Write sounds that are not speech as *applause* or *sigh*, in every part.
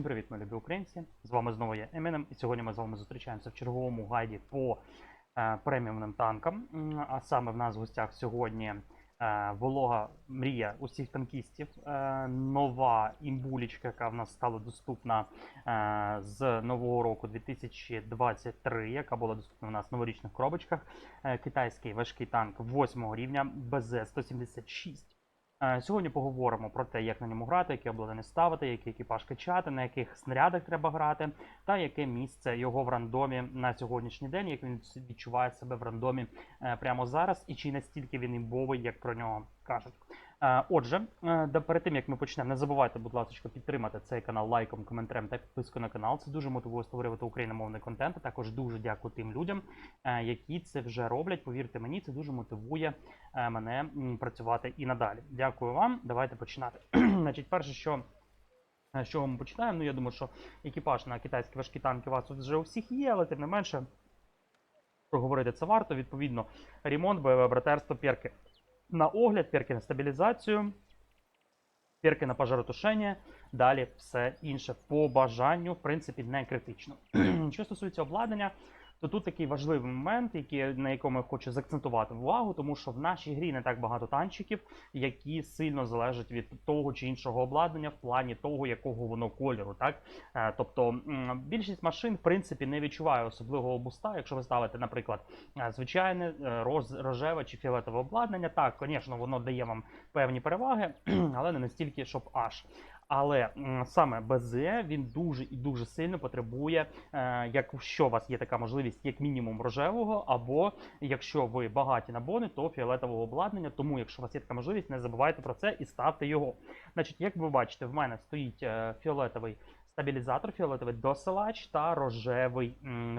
Всім привіт, мої любі українці! З вами знову я Емінем, і сьогодні ми з вами зустрічаємося в черговому гайді по е, преміумним танкам. А саме в нас в гостях сьогодні е, волога мрія усіх танкістів. Е, нова імбулічка, яка в нас стала доступна е, з нового року 2023, яка була доступна в нас в новорічних коробочках. Е, китайський важкий танк 8 рівня БЗ-176. Е, Сьогодні поговоримо про те, як на ньому грати, які обладнання ставити, який екіпаж качати, на яких снарядах треба грати, та яке місце його в рандомі на сьогоднішній день, як він відчуває себе в рандомі е, прямо зараз, і чи настільки він імбовий, як про нього кажуть. Е, Отже, е, перед тим як ми почнемо, не забувайте, будь ласка, підтримати цей канал лайком, коментарем та підпискою на канал. Це дуже мотивує створювати україномовний контент. А також дуже дякую тим людям, е, які це вже роблять. Повірте мені, це дуже мотивує мене працювати і надалі. Дякую вам. Давайте починати. *clears throat* Значить, перше, що. З чого ми починаємо? Ну, я думаю, що екіпаж на китайські важкі танки у вас вже у всіх є, але тим не менше проговорити це варто. Відповідно, ремонт, бойове братерство, перки на огляд, перки на стабілізацію, перки на пожаротушення. Далі все інше по бажанню, в принципі, не критично. *clears throat* Що стосується обладнання, то тут такий важливий момент, який, на якому я хочу заакцентувати увагу, тому що в нашій грі не так багато танчиків, які сильно залежать від того чи іншого обладнання в плані того, якого воно кольору. Так? Е, Тобто більшість машин, в принципі, не відчуває особливого буста. Якщо ви ставите, наприклад, е, звичайне е, рожеве чи фіолетове обладнання, так, звісно, воно дає вам певні переваги, *clears throat* але не настільки, щоб аж. Але саме БЗ він дуже і дуже сильно потребує, е, якщо у вас є така можливість, як мінімум рожевого, або якщо ви багаті на бони, то фіолетового обладнання. Тому, якщо у вас є така можливість, не забувайте про це і ставте його. Значить, як ви бачите, в мене стоїть е, фіолетовий стабілізатор, фіолетовий досилач та рожевий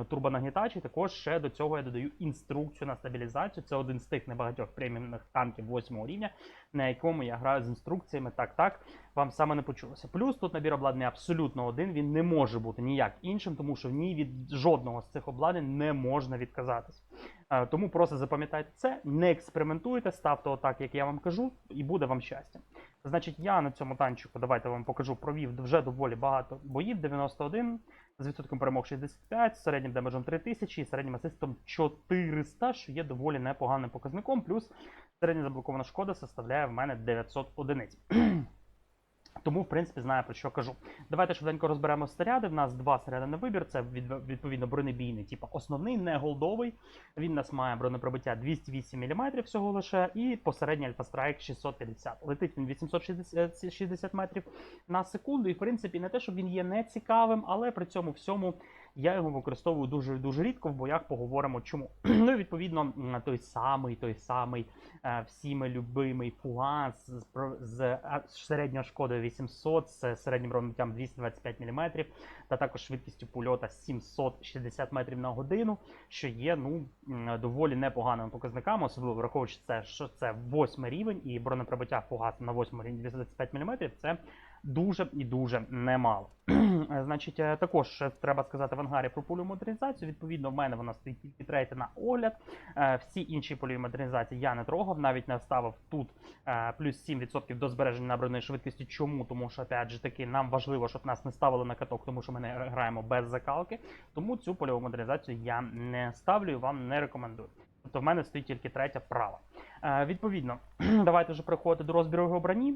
турбонагнітач. І також ще до цього я додаю інструкцію на стабілізацію. Це один з тих небагатьох преміумних танків 8 рівня, на якому я граю з інструкціями. Так, так, вам саме не почулося. Плюс тут набір обладнання абсолютно один. Він не може бути ніяк іншим, тому що в ній від жодного з цих обладнань не можна відказатись. Е, Тому просто запам'ятайте це, не експериментуйте, ставте отак, як я вам кажу, і буде вам щастя. Значить, я на цьому танчику, давайте вам покажу, провів вже доволі багато боїв, 91, з відсотком перемог 65, з середнім демеджем 3000 і середнім асистом 400, що є доволі непоганим показником, плюс середня заблокована шкода составляє в мене 900 одиниць. Тому, в принципі, знаю про що кажу. Давайте швиденько розберемо снаряди. В нас два снаряди на вибір. Це відповідно бронебійний, типу основний, не голдовий. Він нас має бронепробиття 208 мм всього лише, і посередній Альфа Страйк 650. Летить він 860 60 метрів на секунду. І в принципі не те, щоб він є нецікавим, але при цьому всьому я його використовую дуже дуже рідко. В боях поговоримо чому. *clears throat* ну і відповідно той самий, той самий е, всіми любимий фугас з, з е, середньою шкодою 800, з середнім робиттям 225 мм, та також швидкістю польота 760 метрів на годину, що є ну доволі непоганими показниками, особливо враховуючи це, що це 8 рівень і бронепробиття фугасу на 8 рівні 225 мм, це дуже і дуже немало. *clears throat* Значить, е, також треба сказати в ангарі про польову модернізацію. Відповідно, в мене вона стоїть тільки третя на огляд. Е, Всі інші польові модернізації я не трогав, навіть не ставив тут е, плюс 7% до збереження набраної швидкості. Чому? Тому що, опять же таки, нам важливо, щоб нас не ставили на каток, тому що ми не граємо без закалки. Тому цю польову модернізацію я не ставлю і вам не рекомендую. Тобто в мене стоїть тільки третя права. Е, відповідно, *clears throat* давайте вже переходити до розбіру його броні.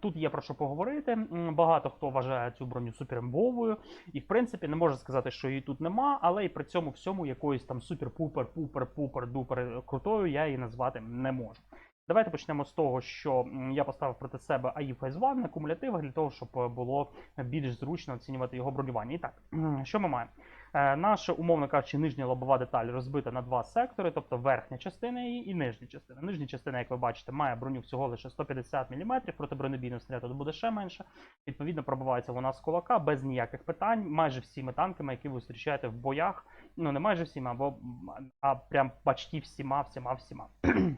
Тут є про що поговорити. Багато хто вважає цю броню суперембовою, і в принципі не можу сказати, що її тут нема, але і при цьому всьому якоюсь там супер-пупер, пупер, пупер, дупер крутою я її назвати не можу. Давайте почнемо з того, що я поставив проти себе Phase One на кумулятивах для того, щоб е, було більш зручно оцінювати його бронювання. І так, *clears throat* що ми маємо? Е, Наша, умовно кажучи, нижня лобова деталь розбита на два сектори, тобто верхня частина її і нижня частина. Нижня частина, як ви бачите, має броню всього лише 150 мм, проти бронебійного снаряду буде ще менше. Відповідно, пробивається вона з кулака без ніяких питань, майже всіми танками, які ви зустрічаєте в боях. Ну не майже всіма, або а прям почти всіма, всіма, всіма. *clears throat*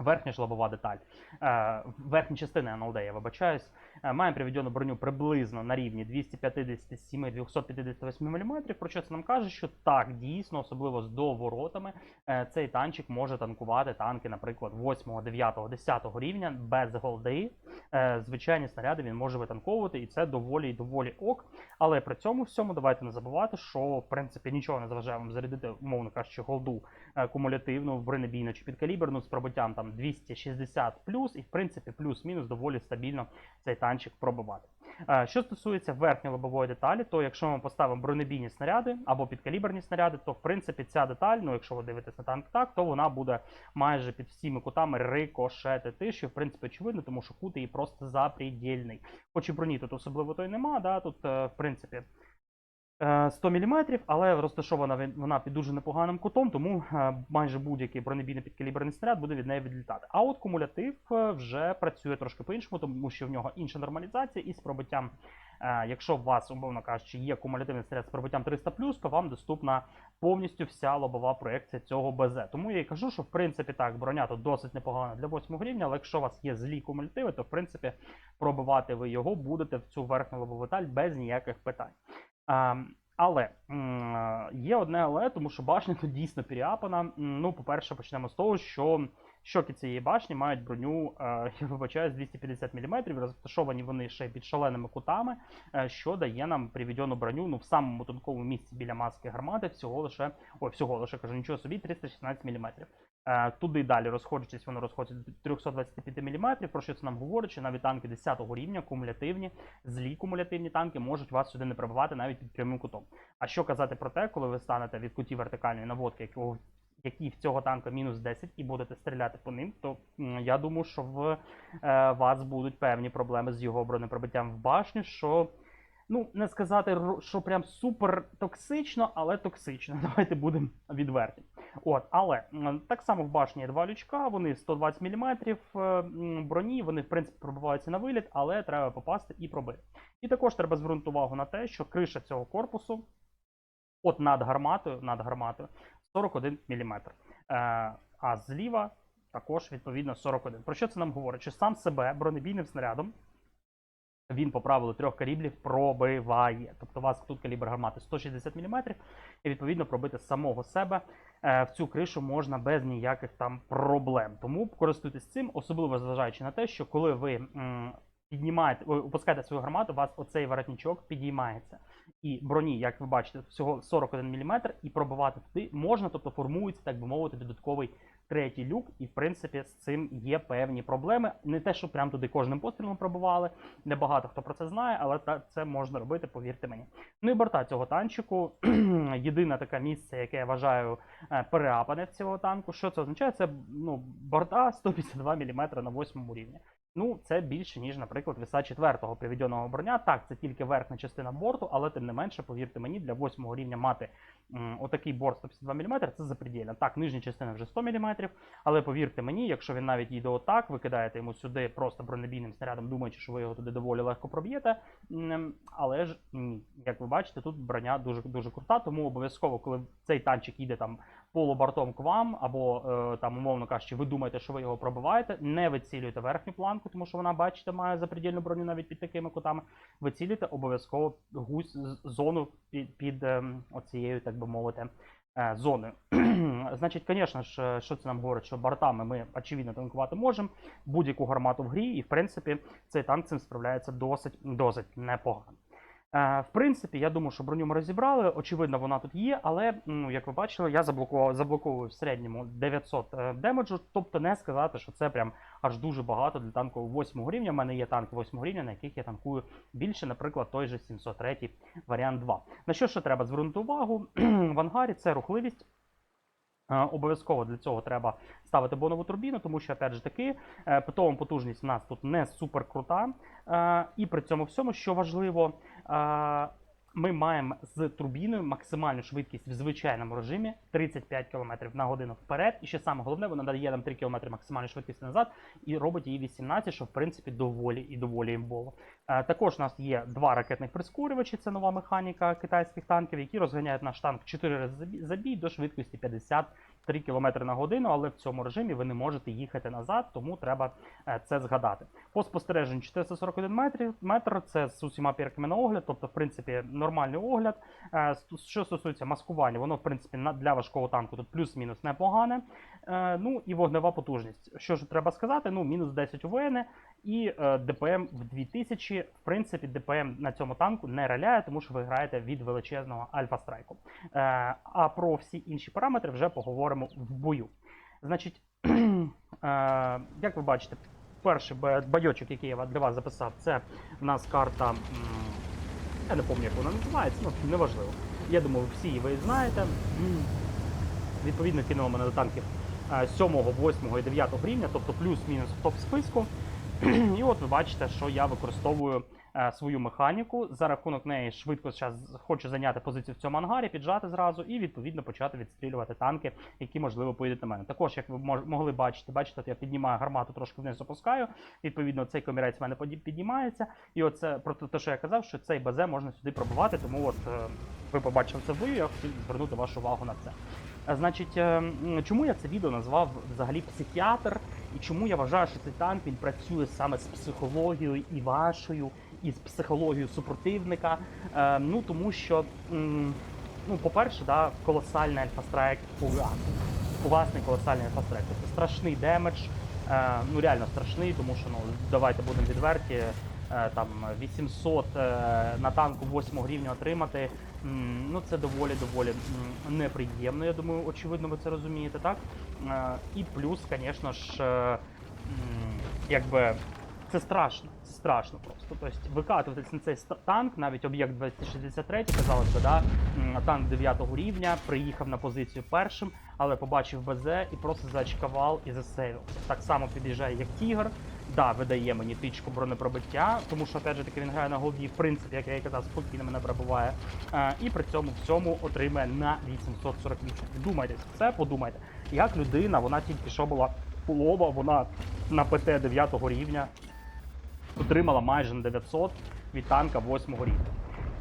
Верхня ж лобова деталь, е, верхня частина НЛД, я вибачаюсь, е, має приведену броню приблизно на рівні 257-258 мм, про що це нам каже, що так, дійсно, особливо з доворотами, е, цей танчик може танкувати танки, наприклад, 8, 9, 10 рівня без голди. Е, Звичайні снаряди він може витанковувати, і це доволі і доволі ок. Але при цьому всьому давайте не забувати, що в принципі нічого не заважає вам зарядити, умовно кажучи, голду кумулятивну, бронебійну чи підкаліберну з пробиттям там 260 і в принципі плюс-мінус доволі стабільно цей танчик пробивати. Е, Що стосується верхньої лобової деталі, то якщо ми поставимо бронебійні снаряди або підкаліберні снаряди, то в принципі ця деталь, ну якщо ви дивитесь на танк так, то вона буде майже під всіми кутами рикошетити, що в принципі очевидно, тому що кут її просто запрідільний. Хоч і броні тут особливо то й нема, да, тут е, в принципі. Е, 100 мм, але розташована вона під дуже непоганим кутом, тому е, майже будь-який бронебійний підкаліберний снаряд буде від неї відлітати. А от кумулятив е, вже працює трошки по-іншому, тому що в нього інша нормалізація і з пробиттям. е, Якщо у вас, умовно кажучи, є кумулятивний снаряд з пробиттям 300 то вам доступна повністю вся лобова проекція цього БЗ. Тому я і кажу, що в принципі так, броня тут досить непогана для 8 рівня, але якщо у вас є злі кумулятиви, то в принципі пробивати ви його будете в цю верхню лобову деталь без ніяких питань. А, але е, є одне але, тому що башня тут дійсно переапана. Ну, по-перше, почнемо з того, що щоки цієї башні мають броню, е, *laughs* я вибачаюсь, 250 мм, розташовані вони ще під шаленими кутами, е, що дає нам приведену броню ну, в самому тонкому місці біля маски гармати, всього лише, ой, всього лише кажу, нічого собі, 316 мм. Е, Туди далі розходячись, воно розходиться до 325 мм, про що це нам говорить, що навіть танки 10-го рівня, кумулятивні, злі кумулятивні танки можуть вас сюди не пробивати навіть під прямим кутом. А що казати про те, коли ви станете від кутів вертикальної наводки, якого які в цього танка мінус 10 і будете стріляти по ним, то я думаю, що в е, вас будуть певні проблеми з його бронепробиттям в башню, що ну не сказати, що прям супер токсично, але токсично. *laughs* Давайте будемо відверті. От, але так само в башні є два лючка, вони 120 мм броні, вони в принципі пробиваються на виліт, але треба попасти і пробити. І також треба звернути увагу на те, що криша цього корпусу, от над гарматою, над гарматою 41 мм. Е, а зліва також відповідно 41. Про що це нам говорить? Що сам себе бронебійним снарядом він по правилу трьох калібрів пробиває. Тобто у вас тут калібр гармати 160 мм, і відповідно пробити самого себе е, в цю кришу можна без ніяких там проблем. Тому користуйтесь цим, особливо зважаючи на те, що коли ви піднімаєте, ой, опускаєте свою гармату, у вас оцей воротничок підіймається. І броні, як ви бачите, всього 41 мм, і пробивати туди можна, тобто формується, так би мовити, додатковий третій люк, і в принципі з цим є певні проблеми. Не те, що прям туди кожним пострілом пробивали. Небагато хто про це знає, але це можна робити, повірте мені. Ну і борта цього танчику. *clears throat* Єдине таке місце, яке я вважаю е, переапане цього танку. Що це означає? Це ну, борта 152 мм на 8 рівні. Ну, це більше, ніж, наприклад, віса 4-го приведеного броня. Так, це тільки верхня частина борту, але тим не менше, повірте мені, для 8 рівня мати м, отакий борт 152 мм це запредельно. Так, нижня частина вже 100 мм, але повірте мені, якщо він навіть їде отак, ви кидаєте йому сюди просто бронебійним снарядом, думаючи, що ви його туди доволі легко проб'єте. Але ж ні, як ви бачите, тут броня дуже дуже крута, тому обов'язково, коли цей танчик їде там полубортом к вам, або е, там, умовно кажучи, ви думаєте, що ви його пробиваєте, не вицілюйте верхню планку, тому що вона, бачите, має запредельну броню навіть під такими кутами. Вицілюйте обов'язково гусь зону під, під ем, оцією, так би мовити, е, зоною. *clears throat* Значить, звісно ж, е, що це нам говорить, що бортами ми очевидно танкувати можемо будь-яку гармату в грі, і в принципі цей танк цим справляється досить досить непогано. Е, В принципі, я думаю, що броню ми розібрали. Очевидно, вона тут є, але ну, як ви бачили, я заблокував заблоковую в середньому 900 е, демеджу. Тобто не сказати, що це прям аж дуже багато для танку 8 рівня. У мене є танки 8 рівня, на яких я танкую більше, наприклад, той же 703 варіант 2. На що ще треба звернути увагу? *clears throat* в ангарі це рухливість. Е, Обов'язково для цього треба ставити бонову турбіну, тому що, опять же таки, питова потужність в нас тут не супер крута. І при цьому всьому, що важливо, ми маємо з турбіною максимальну швидкість в звичайному режимі 35 км на годину вперед. І ще саме головне, вона дає нам 3 км максимальної швидкості назад і робить її 18, що в принципі доволі і доволі імбово. Також у нас є два ракетних прискорювачі, це нова механіка китайських танків, які розганяють наш танк 4 рази забі- забій до швидкості 50 3 км на годину, але в цьому режимі ви не можете їхати назад, тому треба е, це згадати. По спостереженню 441 метр, метр це з усіма пірками на огляд, тобто, в принципі, нормальний огляд. Е, Що стосується маскування, воно, в принципі, для важкого танку тут плюс-мінус непогане. Е, Ну і вогнева потужність. Що ж треба сказати? Ну, мінус 10 УВН і е, ДПМ в 2000. В принципі, ДПМ на цьому танку не раляє, тому що ви граєте від величезного альфа-страйку. Е, А про всі інші параметри вже поговоримо в бою. Значить, *clears throat* е, як ви бачите, перший байочок, який я для вас записав, це в нас карта. Я не пам'ятаю, як вона називається, ну неважливо. Я думаю, всі її ви знаєте. Відповідно, кинула мене до танків е, 7, 8 і 9 рівня, тобто плюс-мінус в топ списку. *clears throat* І от ви бачите, що я використовую е, свою механіку. За рахунок неї швидко зараз хочу зайняти позицію в цьому ангарі, піджати зразу і відповідно почати відстрілювати танки, які можливо поїдуть на мене. Також, як ви могли бачити, бачите, я піднімаю гармату, трошки вниз опускаю. Відповідно, цей комірець в мене піднімається. І оце про те, що я казав, що цей БЗ можна сюди пробивати. Тому от е, ви побачили це в бою, я хотів звернути вашу увагу на це. Е, Значить, чому я це відео назвав взагалі психіатр, і чому я вважаю, що цей танк він працює саме з психологією і вашою, і з психологією супротивника. Е, ну тому що, м, ну, по-перше, да, колосальний альфа-страйк угасний. Угасний колосальний альфа-страйк. Тобто страшний демедж, е, ну реально страшний, тому що ну давайте будемо відверті. е, Там 800 е, на танку 8 рівня отримати. Ну це доволі доволі неприємно. Я думаю, очевидно, ви це розумієте, так? Е, І плюс, звісно ж, е, якби це страшно. Це страшно просто. Тобто викатуватись на цей танк, навіть об'єкт 263, казалось би, да, танк 9 рівня, приїхав на позицію першим, але побачив БЗ і просто зачкавав і засейвив. Так само під'їжджає як Тігр. Да, видає мені тичку бронепробиття, тому що опять же таки він грає на голді, в принципі, як я і казав, спокійно мене пробиває. Е, і при цьому всьому отримує на 848. Вдумайтесь, це подумайте. Як людина, вона тільки що була полова, вона на ПТ 9 рівня отримала майже на 900 від танка 8 рівня.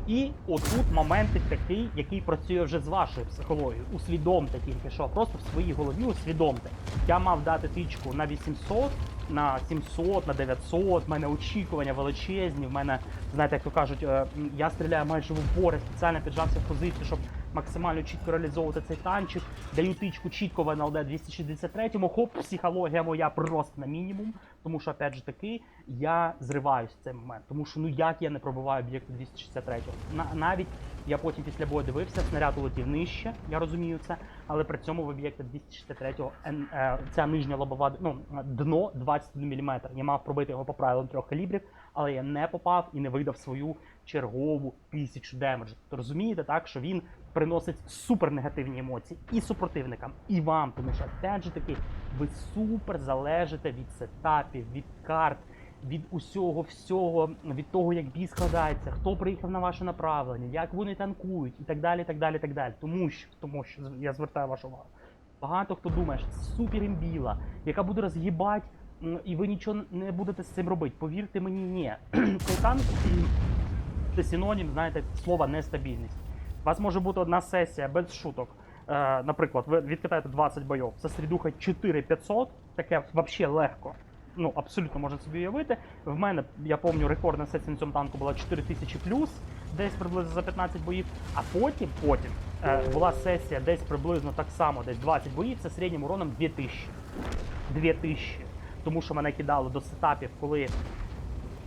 І отут моментик такий, який працює вже з вашою психологією. Усвідомте тільки що, просто в своїй голові усвідомте. Я мав дати тичку на 800, на 700, на 900, в мене очікування величезні, в мене, знаєте, як то кажуть, е, я стріляю майже в упор, я спеціально піджався в позицію, щоб максимально чітко реалізовувати цей танчик. Даю тичку чітко в НЛД 263-му, хоп, психологія моя просто на мінімум. Тому що, опять же таки, я зриваюсь в цей момент. Тому що ну як я не пробиваю об'єкти 263-го. Навіть я потім після бою дивився, снаряд улетів нижче, я розумію це, але при цьому в об'єкти 263-го е, ця нижня лобова ну, дно 21 мм. Я мав пробити його по правилам трьох калібрів, але я не попав і не видав свою чергову тисячу демеджу. То розумієте, так, що він приносить супер негативні емоції і супротивникам, і вам, тому що опять же таки ви супер залежите від сетапів, від карт, від усього всього, від того, як бій складається, хто приїхав на ваше направлення, як вони танкують, і так далі. так далі, так далі. Тому що, тому що я звертаю вашу увагу. Багато хто думає, що це супер імбіла, яка буде розгибати, і ви нічого не будете з цим робити. Повірте мені, ні. *clears throat* Цей танк це синонім, знаєте, слова нестабільність. У вас може бути одна сесія без шуток. Е, наприклад, ви відкидаєте 20 бойов, сосредухать 4500, таке взагалі легко. Ну, абсолютно можна собі уявити. В мене, я пам'ятаю, рекордна сесія на цьому танку була 4000 плюс, десь приблизно за 15 боїв. А потім, потім е, була сесія десь приблизно так само, десь 20 боїв, це середнім уроном 2000. 2000. Тому що мене кидали до сетапів, коли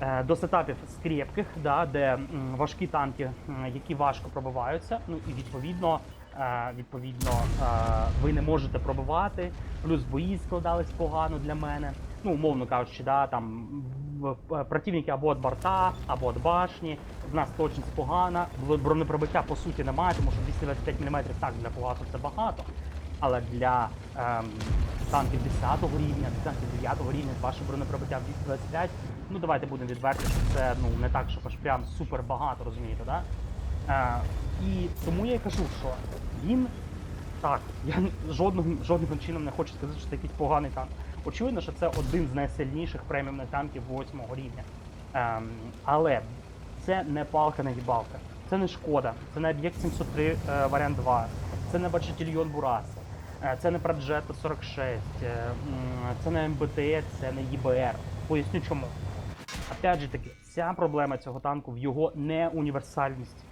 е, до сетапів скрепких, да, де важкі танки, які важко пробиваються. Ну і відповідно, е, відповідно, е, ви не можете пробивати. Плюс бої складались погано для мене. Ну, умовно кажучи, да, там в- противники або від борта, або від башні. В нас точність погана, бронепробиття по суті немає, тому що 225 мм так для погасу це багато. Але для ем, танків 10 рівня, танків 9 рівня з вашим бронепробиттям 225, ну давайте будемо відверті, що це ну не так, щоб аж прям супер багато, розумієте, да? Е, і тому я кажу, що він так, я жодним, жодним чином не хочу сказати, що це якийсь поганий танк. Очевидно, що це один з найсильніших преміумних танків 8 рівня. Ем, але це не палка не гібалка. Це не шкода, це не об'єкт 703 е, варіант 2, це не бачительйон Бураса. Е, Це не Проджета 46, е, це не МБТ, це не ЄБР. Поясню чому. Опять же таки, вся проблема цього танку в його неуніверсальності.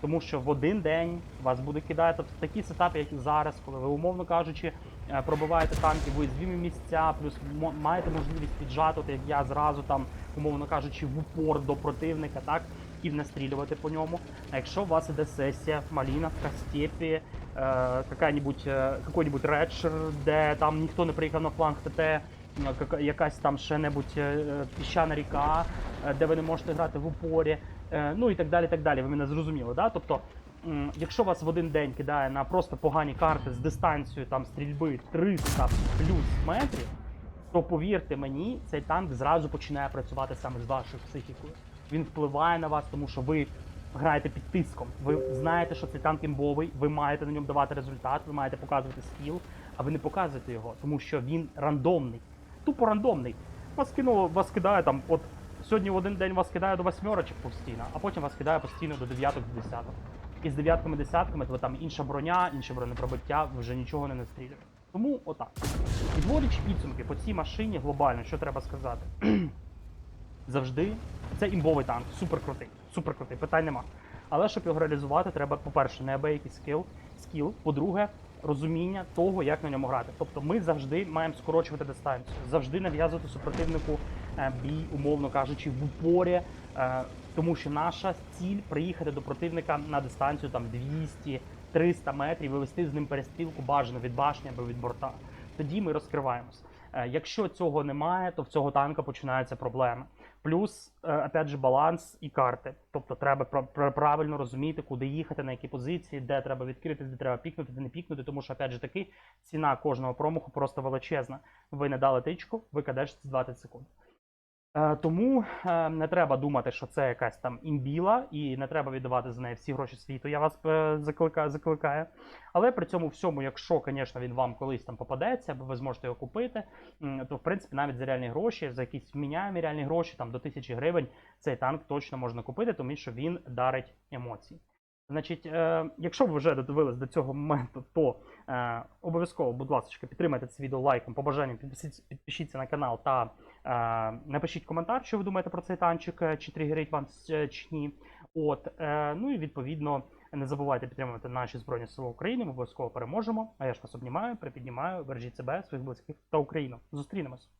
Тому що в один день вас буде кидати в такі сетапи, як зараз, коли ви, умовно кажучи, пробиваєте танки в уязвімі місця, плюс маєте можливість піджати, як я зразу там, умовно кажучи, в упор до противника, так, і настрілювати по ньому. А якщо у вас іде сесія, Маліновка, Степі, е, какая-нибудь, е, редшер, де там ніхто не приїхав на фланг ТТ, е, якась там ще небудь е, е, піщана ріка, е, де ви не можете грати в упорі, е, ну і так далі. так далі. Ви мене зрозуміли, да? Тобто, якщо вас в один день кидає на просто погані карти з дистанцією там стрільби 300 плюс метрів, то повірте мені, цей танк зразу починає працювати саме з вашою психікою. Він впливає на вас, тому що ви граєте під тиском. Ви знаєте, що цей танк імбовий, ви маєте на ньому давати результат, ви маєте показувати скіл, а ви не показуєте його, тому що він рандомний. Тупо рандомний. Вас кинуло, вас кидає там, от сьогодні в один день вас кидає до восьмерочок постійно, а потім вас кидає постійно до дев'яток, до десяток. І з дев'ятками, десятками, то там інша броня, інше бронепробиття, вже нічого не настрілюєте. Тому отак. Підводячи підсумки по цій машині глобально, що треба сказати? *clears throat* Завжди це імбовий танк, супер крутий, супер крутий, питань нема. Але щоб його реалізувати, треба, по-перше, неабиякий скіл, скіл. По-друге, розуміння того, як на ньому грати. Тобто ми завжди маємо скорочувати дистанцію, завжди нав'язувати супротивнику е, бій, умовно кажучи, в упорі. Тому що наша ціль приїхати до противника на дистанцію там 200-300 метрів, і вести з ним перестрілку бажано від башні або від борта. Тоді ми розкриваємось. Е, Якщо цього немає, то в цього танка починаються проблеми. Плюс, е, опять же, баланс і карти. Тобто треба пра- пра- правильно розуміти, куди їхати, на які позиції, де треба відкрити, де треба пікнути, де не пікнути, тому що, опять же таки, ціна кожного промаху просто величезна. Ви не дали тичку, ви кадешите 20 секунд. Е, Тому е, не треба думати, що це якась там імбіла, і не треба віддавати за неї всі гроші світу. Я вас е, закликаю, закликаю. Але при цьому всьому, якщо, звісно, він вам колись там попадеться, або ви зможете його купити, то в принципі навіть за реальні гроші, за якісь міняємі реальні гроші, там до тисячі гривень, цей танк точно можна купити, тому що він дарить емоції. Значить, якщо ви вже додивились до цього моменту, то обов'язково, будь ласка, підтримайте це відео лайком, по бажанню підпишіться, на канал та напишіть коментар, що ви думаєте про цей танчик, е, чи тригерить вам чи ні. От, е, ну і відповідно не забувайте підтримувати наші Збройні Сили України. Ми обов'язково переможемо. А я ж вас обнімаю, припіднімаю, бережіть себе, своїх близьких та Україну. Зустрінемось.